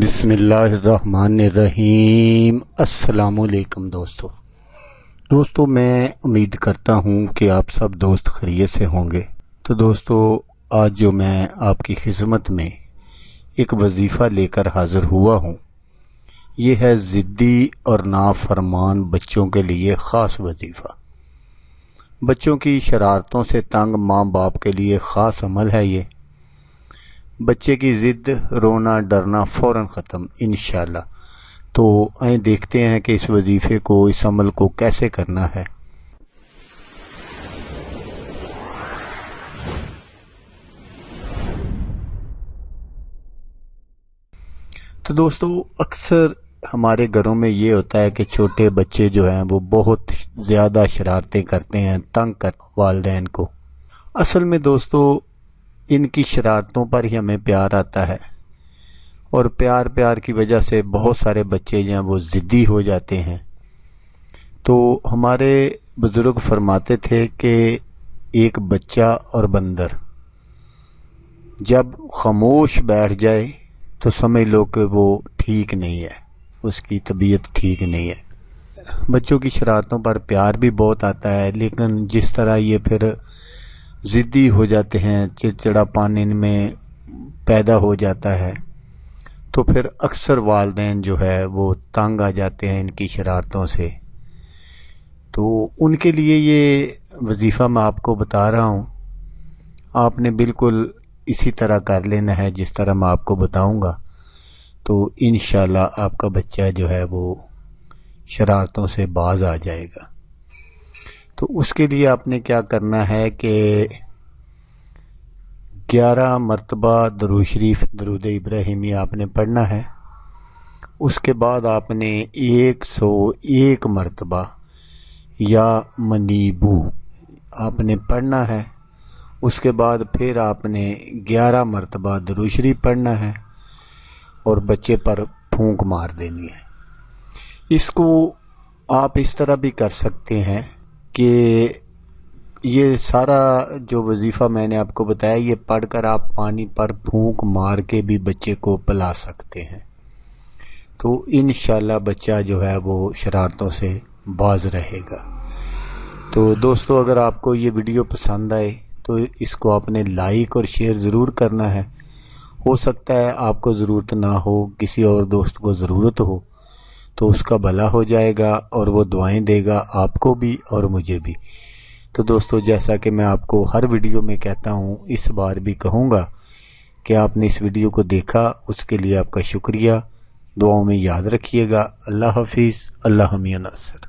بسم اللہ الرحمن الرحیم۔ السلام علیکم دوستو۔ دوستو، میں امید کرتا ہوں کہ آپ سب دوست خریت سے ہوں گے۔ تو دوستو، آج جو میں آپ کی خدمت میں ایک وظیفہ لے کر حاضر ہوا ہوں، یہ ہے ضدی اور نافرمان بچوں کے لیے خاص وظیفہ۔ بچوں کی شرارتوں سے تنگ ماں باپ کے لیے خاص عمل ہے یہ۔ بچے کی ضد، رونا، ڈرنا فوراً ختم، انشاءاللہ۔ تو آئیں دیکھتے ہیں کہ اس وظیفے کو، اس عمل کو کیسے کرنا ہے۔ تو دوستو، اکثر ہمارے گھروں میں یہ ہوتا ہے کہ چھوٹے بچے جو ہیں، وہ بہت زیادہ شرارتیں کرتے ہیں، تنگ کر والدین کو۔ اصل میں دوستو ان کی شرارتوں پر ہی ہمیں پیار آتا ہے۔ اور پیار پیار کی وجہ سے بہت سارے بچے جو ہیں وہ ضدی ہو جاتے ہیں۔ تو ہمارے بزرگ فرماتے تھے کہ ایک بچہ اور بندر۔ جب خاموش بیٹھ جائے تو سمجھ لو کہ وہ ٹھیک نہیں ہے۔ اس کی طبیعت ٹھیک نہیں ہے۔ بچوں کی شرارتوں پر پیار بھی بہت آتا ہے، لیکن جس طرح یہ پھر ضدی ہو جاتے ہیں، چڑچڑا پانی میں پیدا ہو جاتا ہے۔ تو پھر اکثر والدین جو ہے وہ تنگ آ جاتے ہیں ان کی شرارتوں سے۔ تو ان کے لیے یہ وظیفہ میں آپ کو بتا رہا ہوں۔ آپ نے بالکل اسی طرح کر لینا ہے جس طرح میں آپ کو بتاؤں گا۔ تو انشاءاللہ آپ کا بچہ جو ہے وہ شرارتوں سے باز آ جائے گا۔ تو اس کے لیے آپ نے کیا کرنا ہے کہ گیارہ مرتبہ درو شریف، درود ابراہیمی آپ نے پڑھنا ہے۔ اس کے بعد آپ نے ایک سو ایک مرتبہ یا منیبو آپ نے پڑھنا ہے۔ اس کے بعد پھر آپ نے گیارہ مرتبہ درو شریف پڑھنا ہے اور بچے پر پھونک مار دینی ہے۔ اس کو آپ اس طرح بھی کر سکتے ہیں۔ کہ یہ سارا جو وظیفہ میں نے آپ کو بتایا، یہ پڑھ کر آپ پانی پر پھونک مار کے بھی بچے کو پلا سکتے ہیں۔ تو انشاءاللہ بچہ جو ہے وہ شرارتوں سے باز رہے گا۔ تو دوستو، اگر آپ کو یہ ویڈیو پسند آئے تو اس کو آپ نے لائک اور شیئر ضرور کرنا ہے۔ ہو سکتا ہے آپ کو ضرورت نہ ہو، کسی اور دوست کو ضرورت ہو۔ تو اس کا بھلا ہو جائے گا اور وہ دعائیں دے گا آپ کو بھی اور مجھے بھی۔ تو دوستو، جیسا کہ میں آپ کو ہر ویڈیو میں کہتا ہوں، اس بار بھی کہوں گا کہ آپ نے اس ویڈیو کو دیکھا، اس کے لیے آپ کا شکریہ۔ دعاؤں میں یاد رکھیے گا۔ اللہ حافظ۔ اللہ حمی ناصر۔